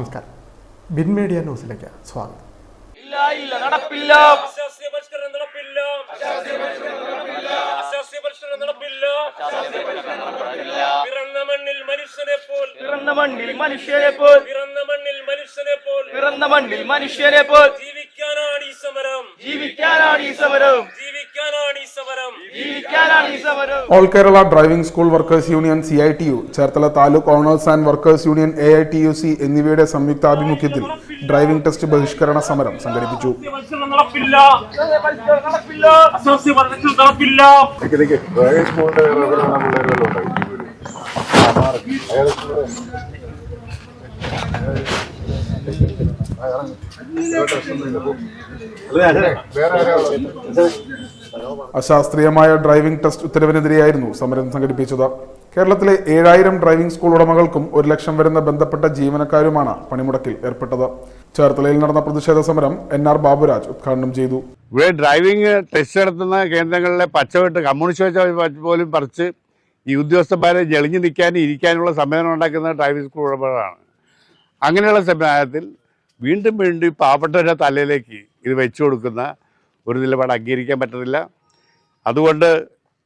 നമസ്കാരം. Bin media ന്യൂസിലേക്ക് സ്വാഗതം. ഇല്ല ഇല്ല നടപ്പില്ല. പിറന്ന മണ്ണിൽ മനുഷ്യനെ പോൽ. പിറന്ന മണ്ണിൽ മനുഷ്യനെ പോൽ. പിറന്ന മണ്ണിൽ മനുഷ്യനെ പോൽ. പിറന്ന മണ്ണിൽ മനുഷ്യനെ പോൽ. ജീവിക്കാനാണ് ഈ സമരം. ജീവിക്കാനാണ് ഈ സമരം. All Kerala driving school workers union C I T U Cherthala taluk owners and workers union A I T U C എന്നിവയുടെ സംയുക്താഭിമുഖ്യത്തിൽ ഡ്രൈവിംഗ് ടെസ്റ്റ് ബഹിഷ്കരണ സമരം സംഘടിപ്പിച്ചു വേറെ ആരാ അശാസ്ത്രീയമായ ഡ്രൈവിംഗ് ടെസ്റ്റ് ഉത്തരവിനെതിരെയായിരുന്നു സമരം സംഘടിപ്പിച്ചത്. കേരളത്തിലെ ഏഴായിരം ഡ്രൈവിംഗ് സ്കൂൾ ഉടമകൾക്കും ഒരു ലക്ഷം വരുന്ന ബന്ധപ്പെട്ട ജീവനക്കാരുമാണ് പണിമുടക്കിൽ ഏർപ്പെട്ടത്. ചേർത്തലയിൽ നടന്ന പ്രതിഷേധ സമരം എൻ ആർ ബാബുരാജ് ഉദ്ഘാടനം ചെയ്തു. ഇവിടെ ഡ്രൈവിംഗ് ടെസ്റ്റ് നടത്തുന്ന കേന്ദ്രങ്ങളിലെ പച്ചവെട്ട് കമ്മ്യൂണിസ്റ്റ് വെച്ച പോലും പറിച്ച് ഈ ഉദ്യോഗസ്ഥന്മാരെ ജളിഞ്ഞു നിൽക്കാനും ഇരിക്കാനുള്ള സമയം ഉണ്ടാക്കുന്ന ഡ്രൈവിംഗ് സ്കൂൾ ഉടമകളാണ്. അങ്ങനെയുള്ള സമയത്തിൽ വീണ്ടും വീണ്ടും പാവപ്പെട്ടവരുടെ തലയിലേക്ക് ഇത് വെച്ചു കൊടുക്കുന്ന ഒരു നിലപാട് അംഗീകരിക്കാൻ പറ്റത്തില്ല. അതുകൊണ്ട്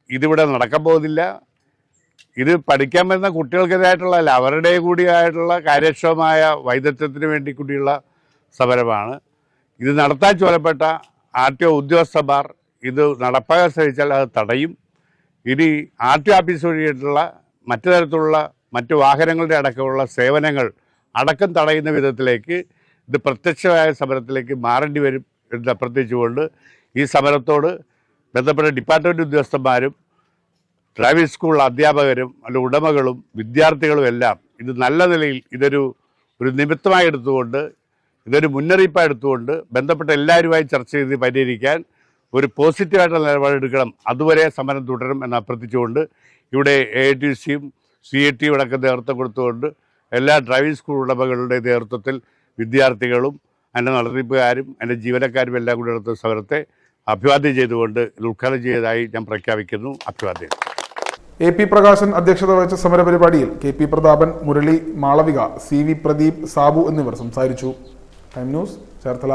ഇതിവിടെ നടക്കാൻ പോകുന്നില്ല. ഇത് പഠിക്കാൻ വരുന്ന കുട്ടികൾക്കെതിരായിട്ടുള്ള അല്ല അവരുടെ കൂടിയായിട്ടുള്ള കാര്യക്ഷമമായ വൈദഗ്ധ്യത്തിന് വേണ്ടി കൂടിയുള്ള സമരമാണ്. ഇത് നടത്താൻ ചുമതലപ്പെട്ട ആർ ടി ഒ ഉദ്യോഗസ്ഥന്മാർ ഇത് നടപ്പാക്കാൻ ശ്രമിച്ചാൽ അത് തടയും. ഇനി ആർ ടി ഓഫീസ് വഴിയായിട്ടുള്ള മറ്റു തരത്തിലുള്ള മറ്റു വാഹനങ്ങളുടെ അടക്കമുള്ള സേവനങ്ങൾ അടക്കം തടയുന്ന വിധത്തിലേക്ക് ഇത് പ്രത്യക്ഷമായ സമരത്തിലേക്ക് മാറേണ്ടി വരും എന്ന് അഭ്യർത്ഥിച്ചുകൊണ്ട് ഈ സമരത്തോട് ബന്ധപ്പെട്ട ഡിപ്പാർട്ട്മെന്റ് ഉദ്യോഗസ്ഥന്മാരും ഡ്രൈവിംഗ് സ്കൂൾ അധ്യാപകരും അല്ല ഉടമകളും വിദ്യാർത്ഥികളും എല്ലാം ഇത് നല്ല നിലയിൽ ഇതൊരു ഒരു നിമിത്തമായി എടുത്തുകൊണ്ട് ഇതൊരു മുന്നറിയിപ്പായി എടുത്തുകൊണ്ട് ബന്ധപ്പെട്ട എല്ലാവരുമായി ചർച്ച ചെയ്ത് പരിഹരിക്കാൻ ഒരു പോസിറ്റീവായിട്ടുള്ള നിലപാടെടുക്കണം അതുവരെ സമരം തുടരും എന്ന് അഭ്യർത്ഥിച്ചുകൊണ്ട് ഇവിടെ എ ടി സിയും സി എ ടിയും അടക്കം നേതൃത്വം കൊടുത്തുകൊണ്ട് എല്ലാ ഡ്രൈവിംഗ് സ്കൂൾ ഉടമകളുടെ നേതൃത്വത്തിൽ വിദ്യാർത്ഥികളും എന്റെ നടത്തിപ്പുകാരും എന്റെ ജീവനക്കാരും എല്ലാം കൂടി നടത്തുന്ന സമരത്തെ അഭിവാദ്യം ചെയ്തുകൊണ്ട് ഉദ്ഘാടനം ചെയ്തതായി ഞാൻ പ്രഖ്യാപിക്കുന്നു. അഭിവാദ്യം. എ പി പ്രകാശൻ അധ്യക്ഷത വഹിച്ച സമരപരിപാടിയിൽ K P Prathapan Murali Malavika C V Pradeep Sabu എന്നിവർ സംസാരിച്ചു. Time news Cherthala.